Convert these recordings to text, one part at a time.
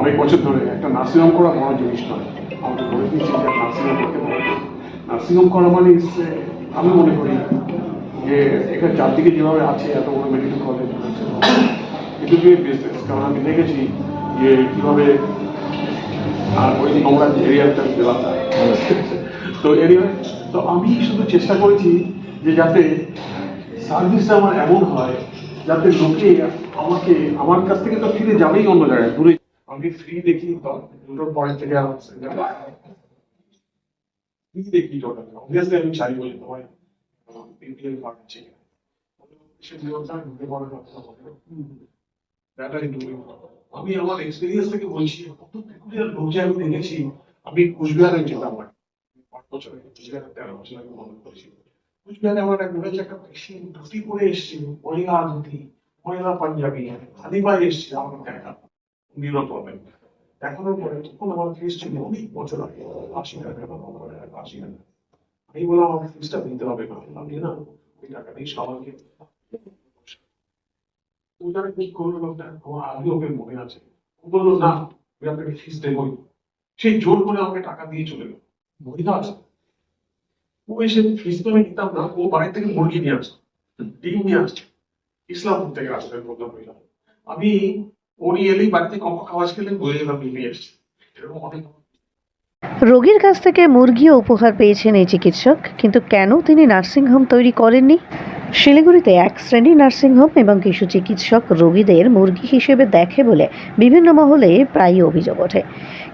অনেক বছর ধরে একটা নার্সিংহোম করা বড় জিনিস নয়। আমাকে বলে দিয়েছে যে নার্সিংহোম করতে পারে নার্সিংহোম করা মানে আমি মনে করি যে এখানে চারদিকে যেভাবে আছে, এত বড় মেডিকেল কলেজ এটা বি বিজনেস কারণ আমি দেখেছি যে কীভাবে আর ওই দিন নোংরা এরিয়াটা এলাকা তো এরিয়া তো আমি শুধু চেষ্টা করেছি যে যাতে সার্ভিসটা আমার এমন হয়, যাতে লোকে আমাকে, আমার কাছ থেকে তো ফিরে যাবেই অন্য জায়গায়, দূরে আমি ফ্রি দেখি দুটোর পরের থেকে আমার ফ্রি দেখি আমি চাই বলি do. আমি আমার এক্সপিরিয়েন্স থেকে বলছি, কত লোক আমি দেখেছি। আমি কুচবিহারে যেতাম। বছর কুচবিহারে মনে আমার এক মনে একটা পেশেন্ট ধুতি পরে এসছে মহিলা ধুতি মহিলা পাঞ্জাবি খাদিবাই এসছে আমার দেখা নিরত হবেন দেখানোর পরে তখন আমার ফিস ছিল অনেক বছর আগে। আশি টাকা বা টাকা আশি টাকা আমি বললাম আমার ফিসটা দিতে হবে না। আমি না ওই টাকাটাই সবাইকে। ওটারে কি করল লোকটা? আমার আগে ওকে মনে আছে। ও বলল, না, আমি আপনাকে ফিস দেবই। সেই জোর করে আমাকে টাকা দিয়ে চলে গেল। মহিলা আছে। ও এসে ফিস তো আমি নিতাম না, ও বাড়ি থেকে মুরগি নিয়ে আসছে। ডিম নিয়ে আসছে। ইসলামপুর থেকে বলতে মহিলা। আমি উনি এলেই বাড়িতে এলাম নিয়ে এসছে। এরকম অনেক রোগীর কাছ থেকে মুরগিও উপহার পেয়েছেন এই চিকিৎসক, কিন্তু কেন তিনি নার্সিংহোম তৈরি করেননি? শিলিগুড়িতে এক শ্রেণি নার্সিংহোম এবং কিছু চিকিৎসক রোগীদের মুরগি হিসেবে দেখে বলে বিভিন্ন মহলে প্রায়ই অভিযোগ ওঠে।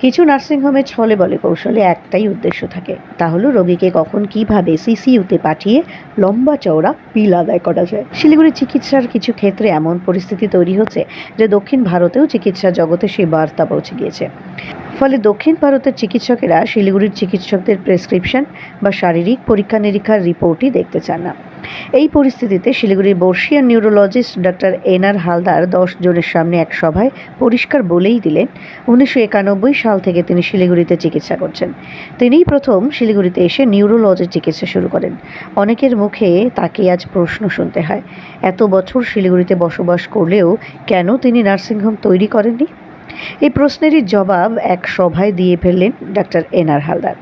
কিছু নার্সিংহোমে ছলে বলে কৌশলে একটাই উদ্দেশ্য থাকে। তা হলো রোগীকে কখন কীভাবে সিসিইউতে পাঠিয়ে লম্বা চওড়া বিল আদায় করা যায়। শিলিগুড়ি চিকিৎসার কিছু ক্ষেত্রে এমন পরিস্থিতি তৈরি হচ্ছে যে দক্ষিণ ভারতেও চিকিৎসা জগতে সেই বার্তা পৌঁছে গিয়েছে। ফলে দক্ষিণ ভারতের চিকিৎসকেরা শিলিগুড়ির চিকিৎসকদের প্রেসক্রিপশন বা শারীরিক পরীক্ষা নিরীক্ষার রিপোর্টই দেখতে চান না। এই পরিস্থিতিতে শিলিগুড়ির বর্ষিয়ান নিউরোলজিস্ট ডক্টর এনআর হালদার দশ জনের সামনে এক সভায় পরিষ্কার বলেই দিলেন, উনিশশো একানব্বই সাল থেকে তিনি শিলিগুড়িতে চিকিৎসা করছেন। তিনিই প্রথম শিলিগুড়িতে এসে নিউরোলজির চিকিৎসা শুরু করেন। অনেকের মুখে তাকে আজ প্রশ্ন শুনতে হয়, এত বছর শিলিগুড়িতে বসবাস করলেও কেন তিনি নার্সিংহোম তৈরি করেননি? এই প্রশ্নেরই জবাব এক সভায় দিয়ে ফেললেন ডাক্তার এনআর হালদার।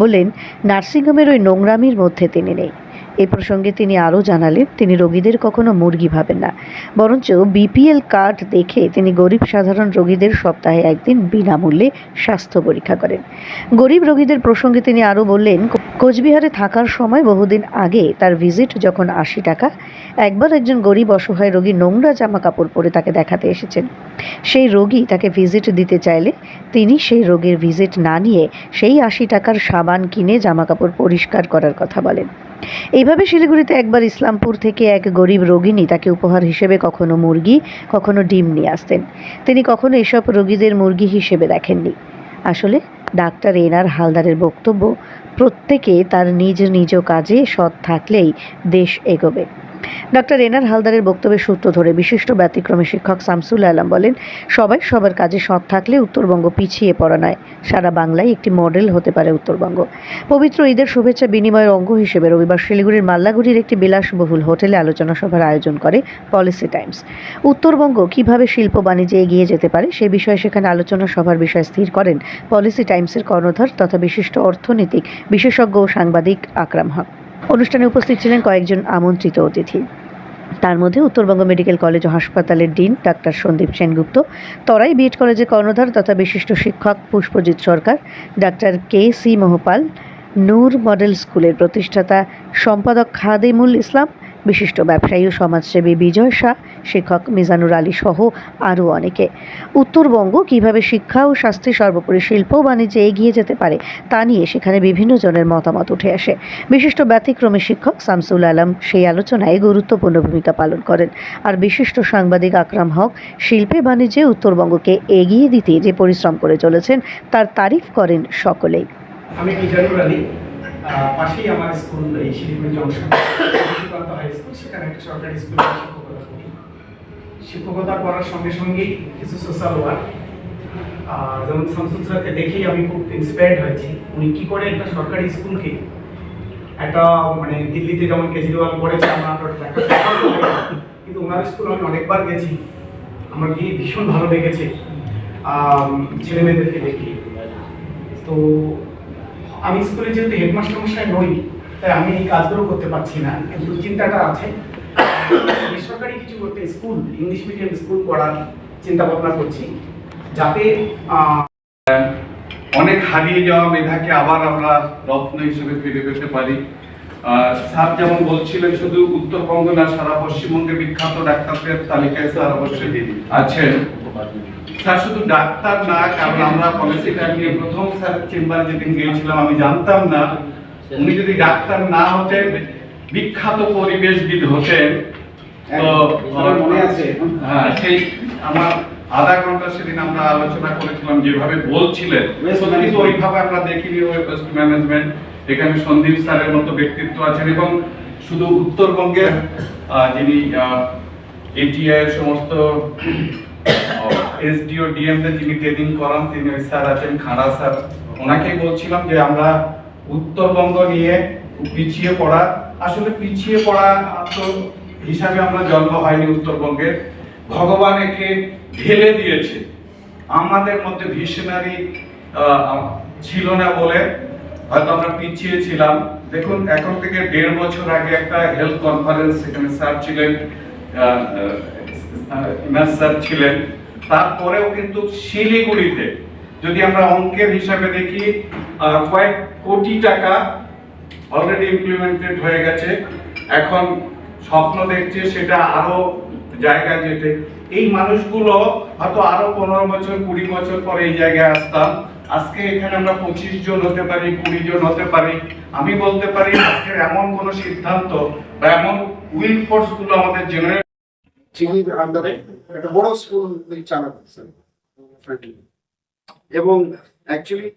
বললেন নার্সিংহোমের ওই নোংরামির মধ্যে তিনি নেই। এ প্রসঙ্গে তিনি আরও জানালেন, তিনি রোগীদের কখনো মুরগি ভাবেন না। বরঞ্চ বিপিএল কার্ড দেখে তিনি গরিব সাধারণ রোগীদের সপ্তাহে একদিন বিনামূল্যে স্বাস্থ্য পরীক্ষা করেন। গরিব রোগীদের প্রসঙ্গে তিনি আরও বললেন, কোচবিহারে থাকার সময় বহুদিন আগে তার ভিজিট যখন আশি টাকা, একবার একজন গরিব অসহায় রোগী নোংরা জামা কাপড় পরে তাকে দেখাতে এসেছেন। সেই রোগী তাকে ভিজিট দিতে চাইলে তিনি সেই রোগীর ভিজিট না নিয়ে সেই আশি টাকার সাবান কিনে জামা কাপড় পরিষ্কার করার কথা বলেন। এইভাবে শিলিগুড়িতে একবার ইসলামপুর থেকে এক গরিব রোগিনী তাকে উপহার হিসেবে কখনো মুরগি, কখনো ডিম নিয়ে আসতেন। তিনি কখনো এসব রোগীদের মুরগি হিসেবে দেখেননি। আসলে ডাক্তার এনার হালদারের বক্তব্য, প্রত্যেকে তার নিজ নিজ কাজে সৎ থাকলেই দেশ এগোবে। ডক্টর এনার হালদারের বক্তব্যের সূত্র ধরে বিশিষ্ট ব্যতিক্রমী শিক্ষক শামসুল আলম বলেন, সবাই সবার কাজে সৎ থাকলে উত্তরবঙ্গ পিছিয়ে পড়া নয়। সারা বাংলায় একটি মডেল হতে পারে উত্তরবঙ্গ। পবিত্র ঈদের শুভেচ্ছা বিনিময়ের অঙ্গ হিসেবে রবিবার শিলিগুড়ির মাল্লাগুড়ির একটি বিলাসবহুল হোটেলে আলোচনা সভার আয়োজন করে পলিসি টাইমস। উত্তরবঙ্গ কীভাবে শিল্প বাণিজ্যে এগিয়ে যেতে পারে সে বিষয়ে সেখানে আলোচনা সভার বিষয় স্থির করেন পলিসি টাইমসের কর্ণধার তথা বিশিষ্ট অর্থনীতিক, বিশেষজ্ঞ ও সাংবাদিক আকরাম হক। অনুষ্ঠানে উপস্থিত ছিলেন কয়েকজন আমন্ত্রিত অতিথি। তার মধ্যে উত্তরবঙ্গ মেডিকেল কলেজ ও হাসপাতালের dean doctor Sandeep Sengupta, Terai B Ed কলেজের কর্ণধার তথা বিশিষ্ট শিক্ষক Pushpajit Sarkar, doctor K C Mahapal, Noor model স্কুলের প্রতিষ্ঠাতা সম্পাদক খাদিমুল ইসলাম, বিশিষ্ট ব্যবসায়ী ও সমাজসেবী বিজয় শাহ শিক্ষক মিজানুর আলী সহ আরও অনেকে। উত্তরবঙ্গ কীভাবে শিক্ষা ও স্বাস্থ্যে সর্বোপরি শিল্প বাণিজ্যে এগিয়ে যেতে পারে তা নিয়ে সেখানে বিভিন্ন জনের মতামত উঠে আসে। বিশিষ্ট ব্যতিক্রমী শিক্ষক শামসুল আলম সেই আলোচনায় গুরুত্বপূর্ণ ভূমিকা পালন করেন। আর বিশিষ্ট সাংবাদিক আকরাম হক শিল্পে বাণিজ্যে উত্তরবঙ্গকে এগিয়ে দিতে যে পরিশ্রম করে চলেছেন, তার তারিফ করেন সকলেই। আমি মিজানুর আলী পাশেই আমার স্কুল, এই শিলিগুড়ি জংশন হাই স্কুল সেখানে একটা সরকারি স্কুলে শিক্ষকতা করি করার সঙ্গে সঙ্গেই কিছু সোশ্যাল ওয়ার্ক যেমন শামসুল স্যারকে দেখেই আমি খুব ইন্সপায়ার্ড হয়েছি। উনি কী করে একটা সরকারি স্কুলকে একটা মানে দিল্লিতে যেমন কেজরিওয়াল করেছে আমার কিন্তু ওনার স্কুল আমি অনেকবার গেছি। আমার গিয়ে ভীষণ ভালো লেগেছে। ছেলে মেয়েদেরকে দেখি। তো আমি স্কুলে যেহেতু হেডমাস্টার মশাই নই, তাই আমি এই কাজগুলো করতে পারছি না। কিন্তু চিন্তাটা আছে। বেসরকারি কিছু করতে স্কুল ইংলিশ মিডিয়াম স্কুল করার চিন্তা ভাবনা করছি। যাতে অনেক হারিয়ে যাওয়া মেধাকে আবার আমরা রত্ন হিসেবে ফিরে পেতে পারি। স্যার যেমন বলছিলেন, শুধু উত্তরবঙ্গ না, সারা পশ্চিমবঙ্গে বিখ্যাত ডাক্তারদের তালিকায় স্যার অবশ্যই আছেন। স্যার, শুধু ডাক্তার না, কারণ আমরা পলিসিটা নিয়ে প্রথম স্যার চেম্বারে যেদিন গিয়েছিলাম, আমি জানতাম না। উনি যদি ডাক্তার না হতেন, বিখ্যাত পরিবেশবিদ হতেন তো। হ্যাঁ সেই আমার আধা ঘণ্টা সেদিন আমরা আলোচনা করেছিলাম যেভাবে বলছিলেন। Waste সত্যি তো ওইভাবে আমরা দেখিনি ওয়েস্ট ম্যানেজমেন্ট এখানে সন্দীপ স্যারের মতো ব্যক্তিত্ব আছেন এবং শুধু উত্তরবঙ্গের যিনি এটিআই সমস্ত এসডিও ডিএমদের যিনি ট্রেনিং করান তিনি ওই স্যার আছেন খাড়া স্যার। ওনাকেই বলছিলাম যে আমরা উত্তরবঙ্গ নিয়ে পিছিয়ে পড়া। আসলে পিছিয়ে পড়া তো হিসাবে আমরা জন্ম হয়নি উত্তরবঙ্গের ভগবান একে ঢেলে দিয়েছে। আমাদের মধ্যে ভিশনারি ছিল না বলে হয়তো আমরা পিছিয়ে ছিলাম। দেখুন, এখন থেকে দেড় বছর আগে একটা হেলথ কনফারেন্স সেখানে স্যার ছিলেন স্যার ছিলেন। তারপরেও কিন্তু শিলিগুড়িতে, যদি আমরা অঙ্কের হিসাবে দেখি কয়েক কোটি টাকা অলরেডি ইমপ্লিমেন্টেড হয়ে গেছে। এখন স্বপ্ন দেখছে, সেটা আরও জায়গা যেতে। এই মানুষগুলো হয়তো আরও পনেরো বছর, কুড়ি বছর পরে এই জায়গায় আসতাম। আজকে এখানে আমরা পঁচিশ জন হতে পারি, কুড়ি জন হতে পারি। আমি বলতে পারি, আজকের এমন কোন সিদ্ধান্ত বা এমন উইল ফোর্সগুলো আমাদের জেনারেল আন্ডারে একটা বড় স্কুল এবং অ্যাকচুয়ালি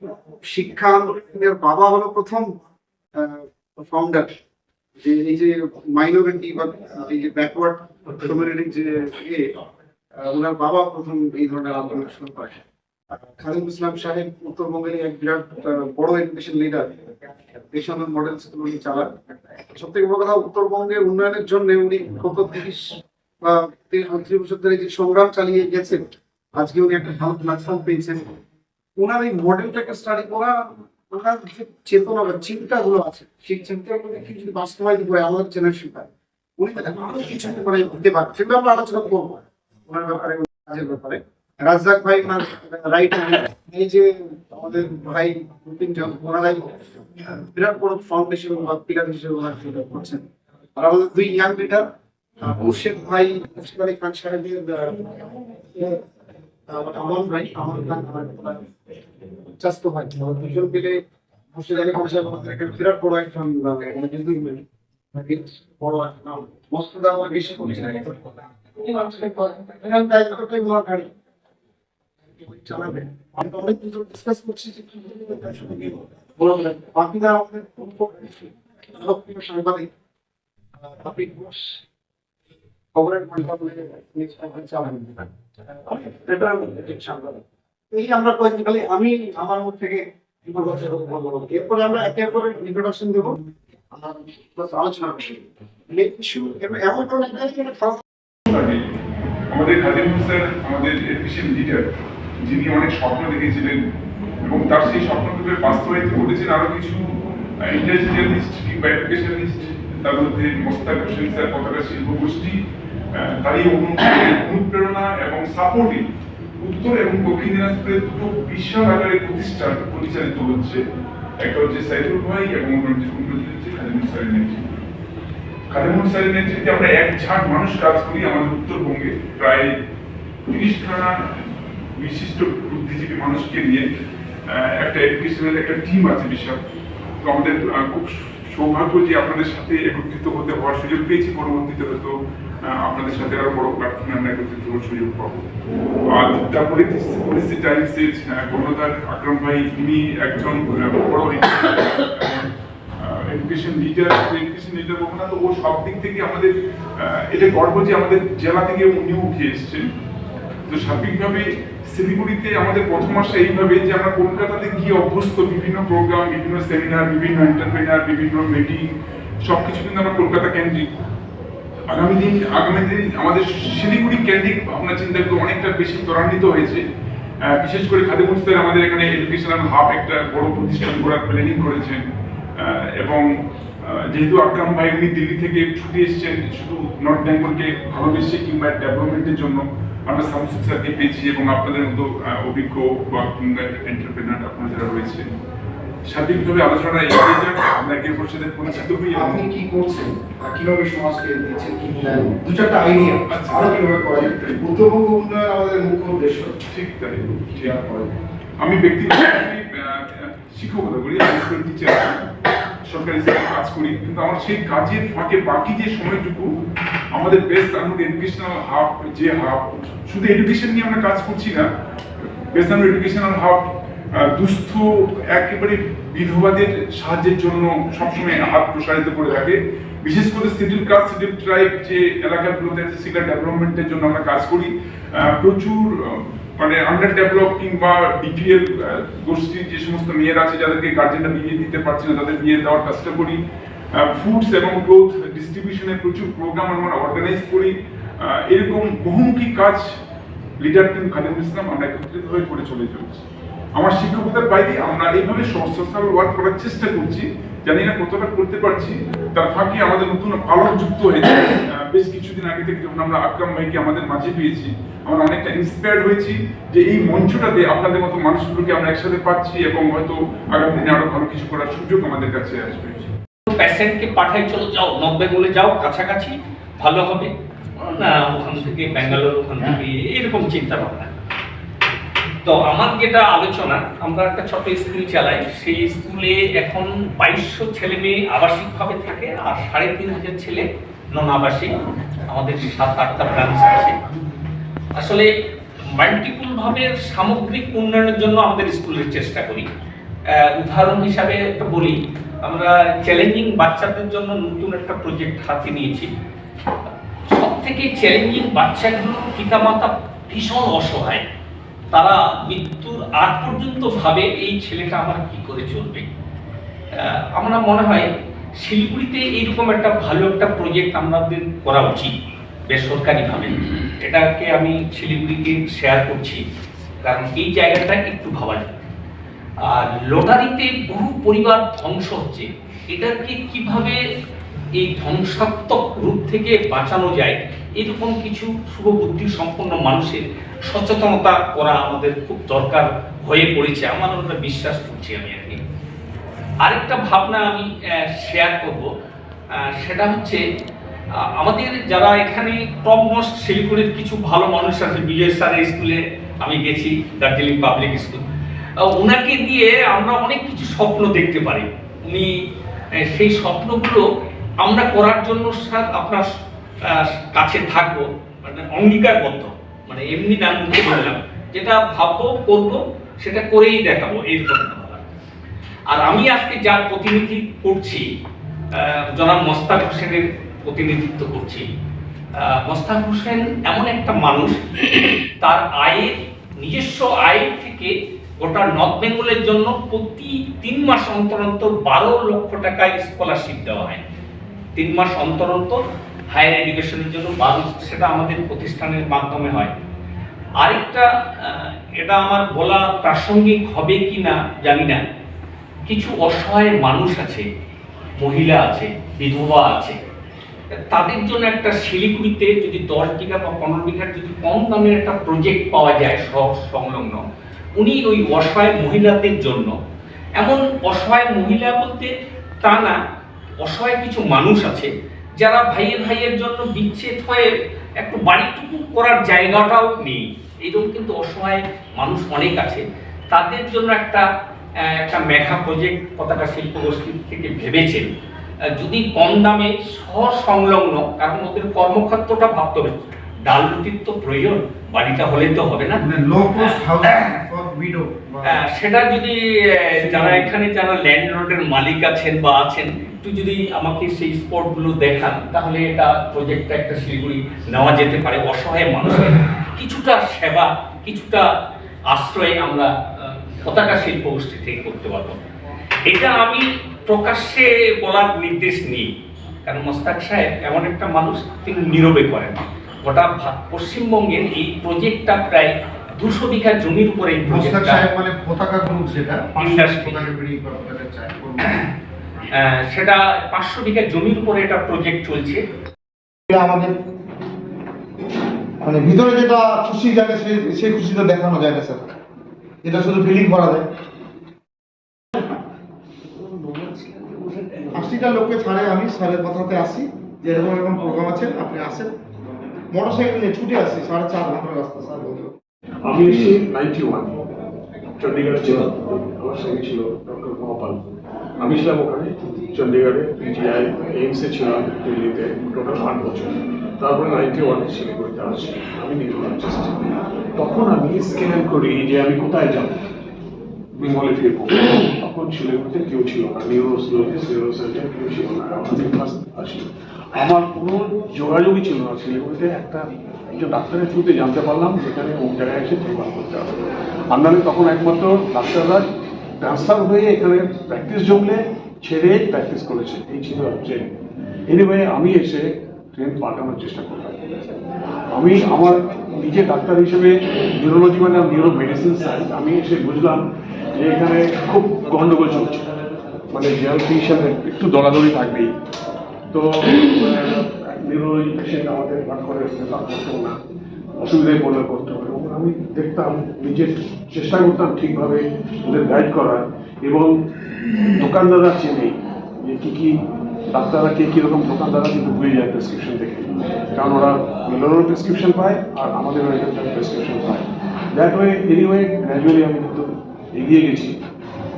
শিক্ষার বাবা হলো প্রথম ফাউন্ডার এই যে মাইনরিটি বা এই যে ব্যাকওয়ার্ড কমিউনিটির যে ইয়ে ওনার বাবা প্রথম এই ধরনের আন্দোলন শুরু করে খালিদ ইসলাম সাহেব উত্তরবঙ্গের এক বিরাট বড় education leader Deshananda model school উনি চালান। সব থেকে বড় কথা, উত্তরবঙ্গের উন্নয়নের জন্য উনি গত তিরিশ বা তিরিশ বছর ধরে যে সংগ্রাম চালিয়ে গেছেন, আজকে উনি একটা ভালো প্ল্যাটফর্ম পেয়েছেন। ওনার এই মডেলটাকে স্টাডি করা ওনার যে চেতনা বা চিন্তা গুলো আছে, সেই চিন্তাগুলোকে যদি বাস্তবায়িত করে আমাদের জেনারেশন পায় উনি তাহলে আরও কিছু করে হতে পারে সেগুলো আমরা আলোচনা করব ওনার ব্যাপারে কাজের ব্যাপারে। রাজ্জাক ভাই, ওনার রাইট এই যে আমাদের ভাই দু তিনজন ওনারাই বিরাট বড় ফাউন্ডেশন বা পিলার হিসেবে ওনার ফিল করছেন। আর আমাদের দুই ইয়াং লিডার মুর্শেদ ভাই মুর্শেদ আলী খান সাহেবের আমার ভাই আমরা দুজন মিলে মুর্শেদ আলী খান সাহেব আমাদের একটা বিরাট বড় একজন বড় একটা নাম বেশি এখানে দায়িত্বটাই চালাবে। আমি অনেক বড় বড় বাকিরা আমাদের সাংবাদিক খবরের এই আমরা কয়েকজন খালি আমি আমার মুখ থেকে এরপরে আমরা একে অপরের ইন্ট্রোডাকশন দেবো আলোচনা করব। মেন এমন কোনো আগে আমাদের খাদিম হোসেন আমাদের এফিসিয়েন্ট লিডার যিনি অনেক স্বপ্ন দেখেছিলেন এবং তার সেই স্বপ্নগুলো বাস্তবায়িত করেছেন আরও কিছু ইন্ডাস্ট্রিয়ালিস্ট কিংবা এডুকেশনালিস্ট তার মধ্যে মোস্তাক হোসেন স্যার পতাকা শিল্প গোষ্ঠী তারই অনু- অনুপ্রেরণা এবং সাপোর্টে উত্তর এবং দক্ষিণ দিনাজপুরের দুটো বিশাল আকারের প্রতিষ্ঠান পরিচালিত হচ্ছে। একটা হচ্ছে সাইদুল ভাই এবং অন্যটি হচ্ছে খাদেমুল নেতৃত্বে আমরা এক ঝাঁক মানুষ কাজ করি আমাদের উত্তরবঙ্গে। প্রায় তিরিশ খানা বিশিষ্ট বুদ্ধিজীবী মানুষকে নিয়ে একটা একটা টিম আছে বিশাল। তো আমাদের খুব সৌভাগ্য যে আপনাদের সাথে একত্রিত হতে হওয়ার সুযোগ পেয়েছি পরবর্তীতে হয়তো আপনাদের সাথে আরও বড় আমরা একত্রিত হওয়ার সুযোগ পাবো। আর ভাই ইনি একজন বড় সব দিক থেকে আমাদের এটা গর্ব যে আমাদের জেলা থেকে উনিও উঠে এসছেন। তো স্বাভাবিকভাবে শিলিগুড়িতে আমাদের প্রথম আসা এইভাবে যে আমরা কলকাতাতে গিয়ে অভ্যস্ত, বিভিন্ন প্রোগ্রাম বিভিন্ন সেমিনার বিভিন্ন এন্টারপ্রেনার বিভিন্ন মিটিং সবকিছু কিন্তু আমরা কলকাতা কেন্দ্রিক। আগামী দিন আগামী দিন আমাদের শিলিগুড়ি কেন্দ্রিক ভাবনা চিন্তাগুলো অনেকটা বেশি ত্বরান্বিত হয়েছে। বিশেষ করে খাদিমুল স্যার আমাদের এখানে এডুকেশনাল হাব একটা বড় প্রতিষ্ঠান করার প্ল্যানিং করেছেন। এবং যেহেতু আকরাম ভাই উনি দিল্লি থেকে ছুটে এসেছেন, শুধু নর্থ বেঙ্গলকে ভালোবেসে কিংবা ডেভেলপমেন্টের জন্য আমরা সামসুদ স্যারকে পেয়েছি এবং আপনাদের মতো অভিজ্ঞ বা এন্টারপ্রেনার আপনারা যারা রয়েছে সার্বিকভাবে আলোচনা এগিয়ে যাক। আমরা একে সাথে পরিচিত হই আপনি কি করছেন? কীভাবে সমাজকে দিচ্ছেন? কি দু চারটা আইডিয়া আচ্ছা। আরও কীভাবে করা যায়? উত্তরবঙ্গ উন্নয়ন আমাদের মুখ্য উদ্দেশ্য। ঠিক তাই। ঠিক আমি ব্যক্তিগতভাবে আহ, শিক্ষকতা করি স্কুল টিচার সরকারি স্কুলে কাজ করি কিন্তু আমার সেই কাজের ফাঁকে বাকি যে সময়টুকু আমাদের বেস্ট আনুড এডুকেশনাল হাব যে হাব শুধু এডুকেশন নিয়ে আমরা কাজ করছি না বেস্ট আনুড এডুকেশনাল হাব দুস্থ, একেবারে বিধবাদের সাহায্যের জন্য সবসময় হাত প্রসারিত করে থাকে। বিশেষ করে সিডিউল কাস্ট সিডিউল ট্রাইব যে এলাকাগুলোতে আছে, সেগুলো ডেভেলপমেন্টের জন্য আমরা কাজ করি। প্রচুর মানে আন্ডার ডেভেলপ কিংবা বিপিএল গোষ্ঠীর যে সমস্ত মেয়েরা আছে, যাদেরকে গার্জেনরা বিয়ে দিতে পারছে না, তাদের বিয়ে দেওয়ার কাজটা করি। ফুডস এবং গ্রোথ ডিস্ট্রিবিউশনের প্রচুর প্রোগ্রাম আমরা অর্গানাইজ করি। এরকম বহুমুখী কাজ লিডার টিম খালিদুল ইসলাম আমরা একত্রিত হয়ে করে চলে চলেছি। আমার শিক্ষকতার বাইরে আমরা এইভাবে সোশ্যাল ওয়ার্ক করার চেষ্টা করছি। জানি না কতটা করতে পারছি। তার ফাঁকে আমাদের নতুন আলোক যুক্ত হয়েছে। বেশ কিছুদিন আগে থেকে যখন আমরা আকরাম ভাইকে আমাদের মাঝে পেয়েছি, আমরা অনেকটা ইন্সপায়ার্ড হয়েছি যে এই মঞ্চটাতে আপনাদের মতো মানুষগুলোকে আমরা একসাথে পাচ্ছি এবং হয়তো আগামী দিনে আরও ভালো কিছু করার সুযোগ আমাদের কাছে আসবে। পেশেন্টকে পাঠাই চলো যাও নর্থ বেঙ্গলে যাও কাছাকাছি ভালো হবে। না ওখান থেকে ব্যাঙ্গালোর ওখান থেকে এরকম চিন্তা ভাবনা তো আমার যেটা আলোচনা আমরা একটা ছোট স্কুল চালাই। সেই স্কুলে এখন বাইশশো ছেলে মেয়ে আবাসিকভাবে থাকে আর সাড়ে তিন হাজার ছেলে নন আবাসিক আমাদের সাত আটটা ব্রাঞ্চ আছে। আসলে মাল্টিপুলভাবে সামগ্রিক উন্নয়নের জন্য আমাদের স্কুলের চেষ্টা করি। উদাহরণ হিসাবে একটা বলি আমরা চ্যালেঞ্জিং বাচ্চাদের জন্য নতুন একটা প্রজেক্ট হাতে নিয়েছি। সব থেকে চ্যালেঞ্জিং বাচ্চাগুলো পিতামাতা ভীষণ অসহায়। তারা মৃত্যুর আগ পর্যন্ত ভাবে এই ছেলেটা আমার কি করে চলবে। আমরা মনে হয় শিলিগুড়িতে এইরকম একটা ভালো একটা প্রজেক্ট আমাদের করা উচিত, বেসরকারিভাবে। এটাকে আমি শিলিগুড়িকে শেয়ার করছি, কারণ এই জায়গাটা একটু ভাবা যায়। আর লটারিতে বহু পরিবার ধ্বংস হচ্ছে। এটাকে কীভাবে এই ধ্বংসাত্মক রূপ থেকে বাঁচানো যায়, এরকম কিছু শুভবুদ্ধি সম্পন্ন মানুষের সচেতনতা করা আমাদের খুব দরকার হয়ে পড়েছে। আমার ওটা বিশ্বাস করছি আমি আর কি। আরেকটা ভাবনা আমি শেয়ার করব। সেটা হচ্ছে আমাদের যারা এখানে টপ মোস্ট শিলিগুড়ির কিছু ভালো মানুষ আছে, বিজয় স্যারের স্কুলে আমি গেছি, দার্জিলিং পাবলিক স্কুল ওনাকে দিয়ে আমরা অনেক কিছু স্বপ্ন দেখতে পারি উনি সেই স্বপ্নগুলো আমরা করার জন্য স্যার আপনার কাছে থাকব মানে অঙ্গীকারবদ্ধ মানে এমনি নাম মুখে বললাম, যেটা ভাববো, করব, সেটা করেই দেখাবো ব্যাপার। আর আমি আজকে যার প্রতিনিধি করছি জনাব মোস্তাক হোসেনের প্রতিনিধিত্ব করছি মোস্তাক হোসেন এমন একটা মানুষ, তার আয়ের, নিজস্ব আয় থেকে গোটা নর্থ বেঙ্গলের জন্য প্রতি তিন মাস অন্তর অন্তর বারো লক্ষ টাকা স্কলারশিপ দেওয়া হয়। তিন মাস অন্তর অন্তর হায়ার এডুকেশনের জন্য বারো সেটা আমাদের প্রতিষ্ঠানের মাধ্যমে হয়। আরেকটা এটা আমার বলা প্রাসঙ্গিক হবে কি না জানি না। কিছু অসহায় মানুষ আছে, মহিলা আছে, বিধবা আছে, তাদের জন্য একটা শিলিগুড়িতে যদি দশ বিঘা বা পনেরো বিঘার যদি কম দামের একটা প্রজেক্ট পাওয়া যায় শহর সংলগ্ন উনি ওই অসহায় মহিলাদের জন্য। এমন অসহায় মহিলা বলতে তা না, অসহায় কিছু মানুষ আছে যারা ভাইয়ের ভাইয়ের জন্য বিচ্ছেদ হয়ে একটু বাড়িটুকু করার জায়গাটাও নেই। এইরকম কিন্তু অসহায় মানুষ অনেক আছে। তাদের জন্য একটা একটা মেঘা প্রজেক্ট পতাকা শিল্প গোষ্ঠীর থেকে ভেবেছেন। যদি কম দামে সংলগ্ন কারণ ওদের কর্মক্ষেত্রটা ভাবতে হবে। ডাল রুটির তো প্রয়োজন বাড়িটা হলে তো হবে না। লো কস্ট উইডো সেটা যদি যারা এখানে যারা ল্যান্ডলর্ডের মালিক আছেন বা আছেন একটু যদি আমাকে সেই স্পটগুলো দেখান তাহলে এটা প্রজেক্টটা একটা শিলিগুড়ি নেওয়া যেতে পারে। অসহায় মানুষের কিছুটা সেবা কিছুটা আশ্রয় আমরা পতাকা শিল্প গোষ্ঠী থেকে করতে পারব। এটা আমি প্রকাশ্যে বলার নির্দেশ নিই। কারণ মোস্তাক সাহেব এমন একটা মানুষ তিনি নীরবে করেন। গোটা পশ্চিমবঙ্গের এই প্রজেক্টটা প্রায় দুশো বিঘা জমির উপরে মানে পতাকা গ্রুপ যেটা সেটা পাঁচশো বিঘা জমির উপরে এটা প্রজেক্ট চলছে। আমাদের মানে ভিতরে যেটা খুশি জায়গা সেই সেই খুশিটা দেখানো যায় না স্যার। এটা শুধু ফিলিং করা যায়। আশিটা লোককে ছাড়ে আমি স্যারের কথাতে আসি। যে এরকম এরকম প্রোগ্রাম আছে আপনি আসেন। মোটর সাইকেল নিয়ে ছুটে আসি, সাড়ে চার ঘণ্টার রাস্তা। স্যার আমি এসেছি নাইনটি ওয়ান চণ্ডীগড়ে ছিলাম আমার সঙ্গে ছিল ডক্টর মহাপাল আমি ছিলাম ওখানে চণ্ডীগড়ে পিজিআই এইমসে ছিলাম, দিল্লিতে টোটাল আট বছর। তারপরে নাইনটি ওয়ানে শিলিগুড়িতে আসছি। আমি নিউরোলজিস্ট তখন আমি স্ক্যান করি যে আমি কোথায় যাব। বেঙ্গলে ফিরবো তখন শিলিগুড়িতে কেউ ছিল না। নিউরোলজিস্ট নিউরোসার্জন কেউ ছিল না। আমি ফার্স্ট আসি। আমার কোনো যোগাযোগই ছিল না। শিলিগুড়িতে একটা একজন ডাক্তারের থ্রুতে জানতে পারলাম, যেখানে অমুক জায়গায় এসে ট্রিটমেন্ট করতে হবে। আপনাদের তখন একমাত্র ডাক্তাররা ট্রান্সফার হয়ে এখানে প্র্যাকটিস জমলে, ছেড়ে প্র্যাকটিস করেছে। এই ছিল ট্রেন এনিওয়ে আমি এসে ট্রেন পাল্টানোর চেষ্টা করলাম। আমি আমার নিজে ডাক্তার হিসেবে নিউরোলজি মানে নিউরো মেডিসিন সায়েন্স আমি এসে বুঝলাম যে এখানে খুব গন্ডগোল চলছে। মানে জেনারেল ফিজিশিয়ানের একটু দলাদলি থাকবেই। তো নিউরোলজি পেশেন্ট আমাদের ভাগ করে রেফার করতো না। অসুবিধায় পড়লে করতে হবে। এবং আমি দেখতাম, নিজের চেষ্টা করতাম ঠিকভাবে ওদের গাইড করার এবং দোকানদাররা চেনে যে কি কি, ডাক্তাররা কে কীরকম দোকানদাররা কিন্তু বুঝে যায় প্রেসক্রিপশন থেকে কারণ ওরা মেলোরও প্রেসক্রিপশন পায় আর আমাদের এখানকার প্রেসক্রিপশন পায়। দ্যাট ওয়ে এনিওয়ে গ্র্যাজুয়ালি আমি কিন্তু এগিয়ে গেছি।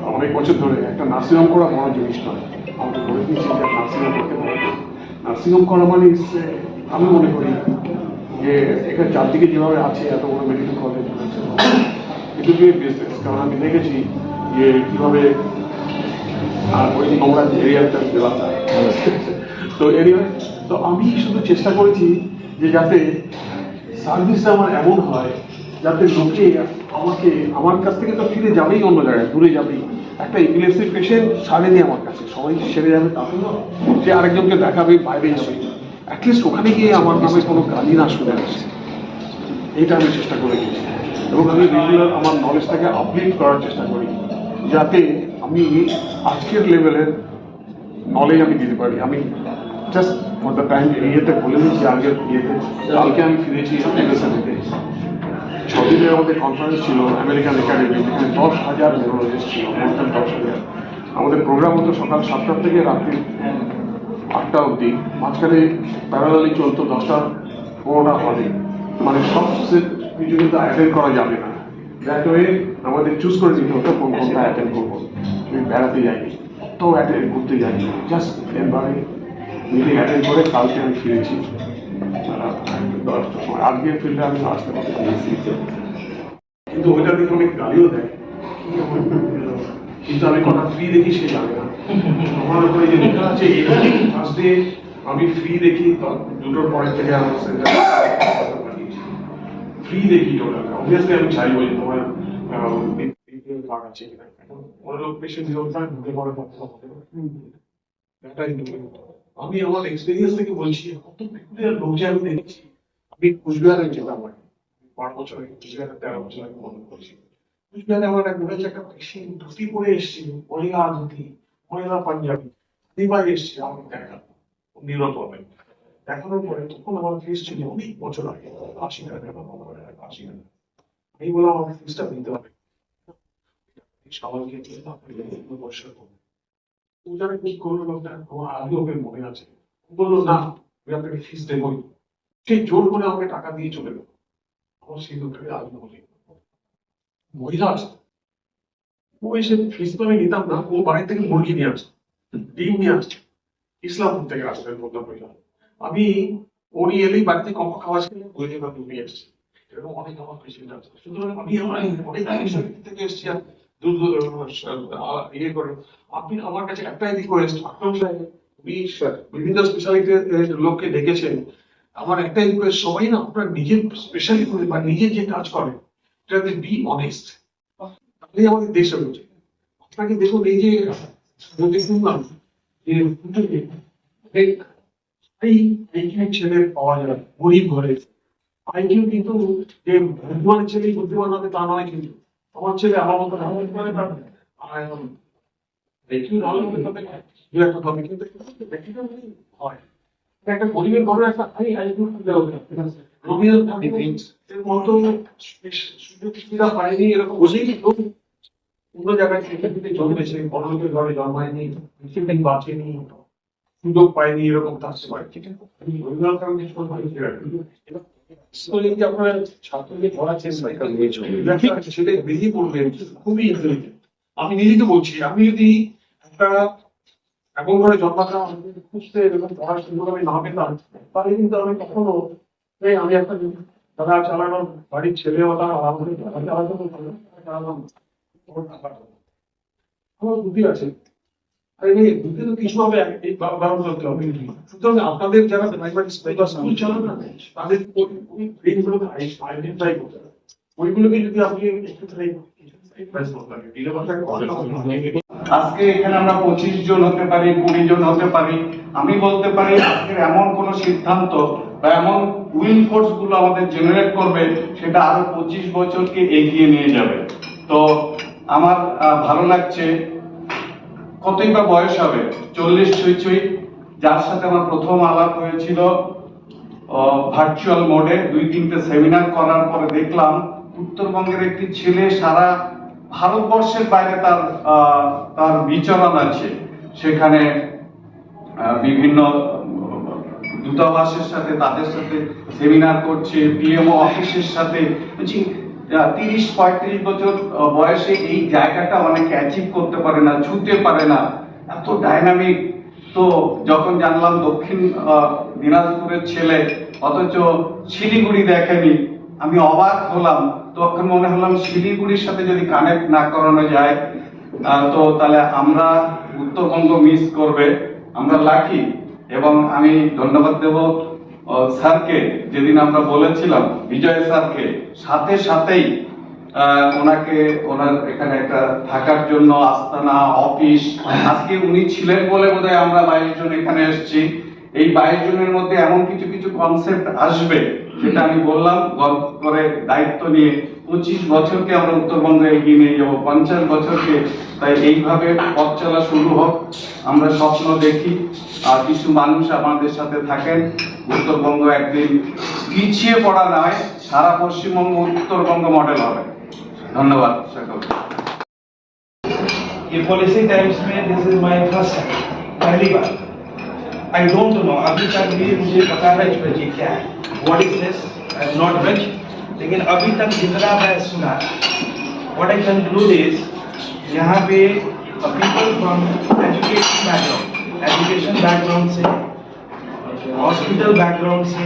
অনেক বছর ধরে একটা নার্সিংহোম করা বড় জিনিস নয়। আমাকে বলে দিয়েছি যে নার্সিংহোম করতে পারব নার্সিংহোম করা মানে আমি মনে করি যে এখানে চারদিকে যেভাবে আছে, এত বড় মেডিকেল কলেজ কিন্তু বিজনেস কারণ আমি দেখেছি যে কীভাবে আর ওই নোংরা এরিয়াটা দেওয়া তো এরিয়া তো আমি শুধু চেষ্টা করেছি যে যাতে সার্ভিসটা আমার এমন হয়, যাতে লোকে আমাকে, আমার কাছ থেকে তো ফিরে যাবেই অন্য জায়গায়, দূরে যাবেই। একটা ইপিলেপসি পেশেন্ট ছাড়েনি আমার কাছে। সবাই সেরে যাবে তা। সে আরেকজনকে দেখাবে, বাইরে যাবে। অ্যাটলিস্ট ওখানে গিয়ে আমার নামে কোনো গালি না শুনে আসছে এটা আমি চেষ্টা করে গেছি এবং আমি রেগুলার আমার নলেজটাকে আপডেট করার চেষ্টা করি। যাতে আমি আজকের লেভেলের নলেজ আমি দিতে পারি। আমি জাস্ট ফর দ্য টাইম ইয়েতে বলে দিচ্ছি আগের ইয়েতে, কালকে আমি ফিরেছি এমএসএনতে ছদিনের আমাদের কনফারেন্স ছিল আমেরিকান একাডেমি যেখানে দশ হাজার নিউরোলজিস্ট ছিল মোর দশ হাজার। আমাদের প্রোগ্রাম হতো সকাল সাতটা থেকে রাত্রি আটটা অবধি। মাঝখানে প্যারালালি চলতো দশটা পনেরোটা হলে। মানে সব কিছু কিন্তু অ্যাটেন্ড করা যাবে না। দ্যাট ওয়ে আমাদের চুজ করে দিতে হতো কোন কোনটা অ্যাটেন্ড করব। আমি বেড়াতে যাইনি তো অ্যাটেন্ড করতে যাইনি। জাস্ট এবারে মিটিং অ্যাটেন্ড করে কালকে আমি ফিরেছি। কিন্তু ওইটা দেখে অনেক গালিও দেয় কিন্তু আমি কটা ফ্রি দেখি সে জানে না। আমার আমি ফ্রি দেখি দুটোর পরের থেকে আমার ফ্রি দেখি অবভিয়াসলি আমি চাইব যে তোমার লোক পেশেন্ট যোগদান ঢুকে পড়ে এটাই আমি আমার এক্সপিরিয়েন্স থেকে বলছি কত পেকুলিয়ার লোক যে আমি দেখছি, আমি কুচবিহারে যেতাম আগে বারো বছর আগে কুচবিহারে, তেরো বছর আগে মনে করছি। কুচবিহারে আমার এক মনে হচ্ছে একটা ধুতি পরে এসেছিল মহিলা ধুতি, মহিলা পাঞ্জাবি দিবাই এসছে, আমাকে দেখা নিরত হবে দেখানোর পরে তখন আমার ফিস ছিল অনেক বছর আগে, আশি টাকা আশি টাকা আমি বললাম, আমার ফিসটা দিতে হবে। সবাইকে দিয়ে আপনি বছর করল লোকটা আমার আগে ওকে মনে আছে। বলল, না, আমি আপনাকে ফিস দেবই। জোর করে আমাকে টাকা দিয়ে চলে গেল। আমার সেই লোকটাকে আগে বলি মহিলা ও এসে ফিস তো আমি নিতাম না, ও বাড়ি থেকে মুরগি নিয়ে আসছে, ডিম নিয়ে আসছে। ইসলামপুর থেকে আসছে বলতে মহিলা, আমি ওরই এলেই বাড়িতে কম খাওয়া ছিল জন্য নিয়ে এসেছি এরকম অনেক আমার পেশেন্ট আছে। সুতরাং আমি আমার অনেক থেকে এসেছি ইয়ে আপনি আমার কাছে একটাই রিকোয়েস্ট বিভিন্ন স্পেশালিটির লোককে ডেকেছেন। আমার একটাই রিকোয়েস্ট সবাই না আপনার নিজের স্পেশালিটি বা নিজের যে কাজ এটাতে বি অনেস্ট আমাদের দেশ আপনাকে দেখুন, এই যে ছেলে পাওয়া যায়, গরিব ঘরে। কিন্তু যে বুদ্ধিমান ছেলেই বুদ্ধিমান হবে তা নয় কিন্তু। আমার ছেলে আমার মতো না হতে পারে তার আইকিউ ভালো তবে দু একটা হবে কিন্তু ব্যক্তিগত হয়। একটা গরিবের ঘরে একটা মতো সুযোগ সুবিধা পায়নি এরকম বুঝেই জায়গায় জন্মেছে বড় লোকের ঘরে জন্মায়নি বেশিরভাগ বাঁচেনি সুযোগ পায়নি এরকম থাকতে পারে ঠিক আছে। খুবই ইন্টেলিজেন্ট আমি নিজেকে বলছি, আমি যদি একটা এখন ঘরে জন্মাতাম খুঁজতে এরকম পড়ার সুযোগ আমি না পেতাম, তাহলে কিন্তু আমি কখনো আমি একটা দাদা চালানোর বাড়ির ছেলে হতাম আমার বুদ্ধি আছে। আপনাদের যারা ওইগুলোকে যদি। আজকে এখানে আমরা পঁচিশ জন হতে পারি, কুড়ি জন হতে পারি। আমি বলতে পারি, আজকের এমন কোন সিদ্ধান্ত বা এমন উইল ফোর্সগুলো আমাদের জেনারেট করবে, সেটা আরও পঁচিশ বছরকে এগিয়ে নিয়ে যাবে। তো আমার ভালো লাগছে। কতই বা বয়স হবে? চল্লিশ ছুঁই যার সাথে আমার প্রথম আলাপ হয়েছিল ভার্চুয়াল মোডে দুই তিনটে সেমিনার করার পরে দেখলাম, উত্তরবঙ্গের একটি ছেলে সারা ভারতবর্ষের বাইরে তার তার বিচরণ আছে। সেখানে বিভিন্ন, দূতাবাসের সাথে, তাদের সাথে সেমিনার করছে পিএমও অফিসের সাথে। তিরিশ, পঁয়ত্রিশ বছর বয়সে এই জায়গাটা অনেকে অ্যাচিভ করতে পারে না, ছুতে পারে না। এত ডাইনামিক তো যখন জানলাম দক্ষিণ দিনাজপুরের ছেলে, অথচ শিলিগুড়ি দেখেনি, আমি অবাক হলাম। তখন মনে হলাম শিলিগুড়ির সাথে যদি কানেক্ট না করানো যায় তো তাহলে আমরা উত্তরবঙ্গ মিস করবে। আমরা লাকি এবং আমি ধন্যবাদ দেব স্যারকে যেদিন আমরা বলেছিলাম, বিজয় স্যারকে, সাথে সাথেই ওনাকে, ওনার এখানে একটা থাকার জন্য আস্তানা, অফিস, আজকে উনি ছিলেন বলে বোধ আমরা বাইশ জন এখানে এসেছি। এই বাইশ জনের মধ্যে এমন কিছু কিছু কনসেপ্ট আসবে, সেটা আমি বললাম, গল্প করে দায়িত্ব নিয়ে পঁচিশ বছরকে আমরা উত্তরবঙ্গে এগিয়ে নিয়ে যাবো পঞ্চাশ বছরকে তাই এইভাবে পথ চলা শুরু হোক আমরা স্বপ্ন দেখি আর কিছু মানুষ আমাদের সাথে থাকেন উত্তরবঙ্গ একদিন পিছিয়ে পড়া নয় সারা পশ্চিমবঙ্গ উত্তরবঙ্গ মডেল হবে ধন্যবাদ সকলকে ये पॉलिसी टाइम्स में this is my first time पहली बार आई डोंट नो अभी तक भी मुझे पता नहीं स्ट्रेटजी क्या है what is this I am not rich लेकिन अभी तक जितना मैं सुना व्हाट आई कंक्लूड इज़ यहाँ पे people from education background education background से हॉस्पिटल बैकग्राउंड से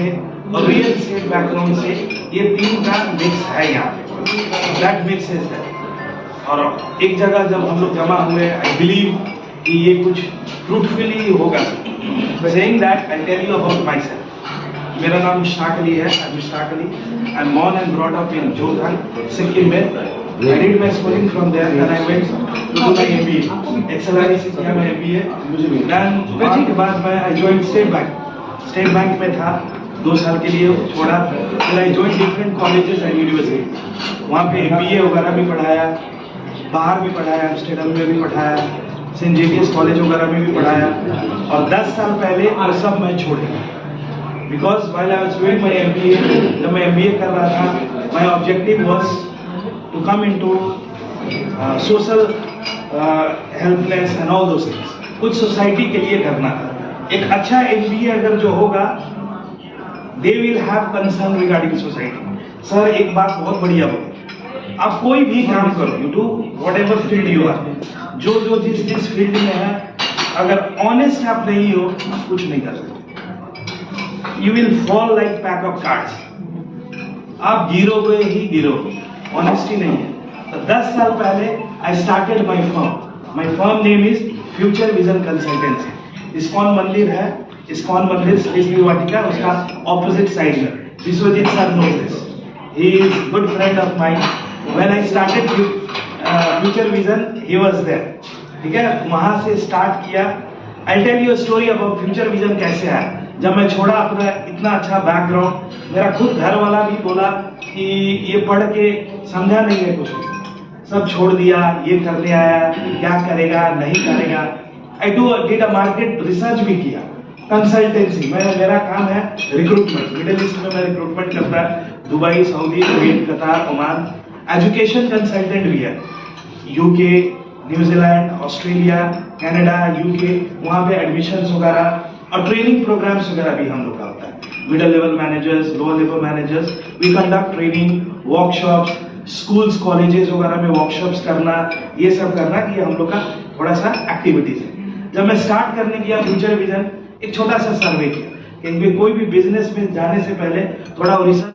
रियल एस्टेट बैकग्राउंड से, ये तीन का मिक्स है यहाँ पे। दैट मिक्स दैट और एक जगह जब हम लोग जमा हुए आई बिलीव कि ये कुछ फ्रूटफुली होगा। Saying that I tell you about myself मेरा नाम मिश्राकली है I Mishrakali. I am born and brought up in Jodhpur Sikkim में I did my schooling from there and I went to my MBA acceleration किया मैं MBA मुझे भी then कुछ बाद मैं I joined state bank state bank में था, दो साल के लिए छोड़ा. फिर I join different colleges and university वहाँ पे एम वगैरह भी पढ़ाया, बाहर भी पढ़ाया एम्स्टर्डम में भी पढ़ाया सेंट जेवियर्स कॉलेज वगैरह में भी पढ़ाया. और 10 साल पहले और सब मैं छोड़ गया because while I was doing my MBA जब मैं एमबीए कर रहा था my objective was to come into social helpless and all those things कुछ सोसाइटी के लिए करना था। एक अच्छा एमबीए अगर जो होगा they will have concern regarding society sir एक बात बहुत बढ़िया बोली। आप कोई भी काम करो you do whatever field you are जो जो जिस जिस फ़ील्ड में है, अगर ऑनेस्ट आप नहीं हो, कुछ नहीं कर सकते। You will fall like pack of cards आप गिरोगे ही गिरोगे। ऑनेस्टी नहीं है। तो 10 साल पहले I started my firm my firm name is future vision consultancy ISKCON मंदिर है। इस्कॉन मंदिर श्री वाटिका उसका ऑपोजिट साइड में। Biswajit sir knows this. He is good friend of mine. When i started uh, future vision he was there. ठीक है? वहाँ से start किया। I tell you story about future vision कैसे आया। जब मैं छोड़ा अपना इतना अच्छा बैकग्राउंड मेरा खुद घर वाला भी बोला कि ये पढ़ के समझा नहीं है कुछ सब छोड़ दिया, ये करने आया, क्या करेगा, नहीं करेगा। I do a market research भी किया कंसल्टेंसी मैं, मेरा काम है रिक्रूटमेंट मिडिल ईस्ट में मैं रिक्रूटमेंट करता Dubai Saudi Kuwait Qatar Oman education consultant भी है। UK New Zealand Australia Canada UK वहाँ पे एडमिशन्स वगैरह। और ट्रेनिंग प्रोग्राम्स वगैरह भी हम लोग का होता है। Middle level managers lower level managers we conduct training workshops schools colleges वगैरह में वर्कशॉप्स करना, ये सब करना ये हम लोग का थोड़ा सा एक्टिविटीज़ है। जब मैं स्टार्ट करने गया फ्यूचर विजन एक छोटा सा सर्वे किया क्योंकि कोई भी बिज़नेस में जाने से पहले थोड़ा रिसर्च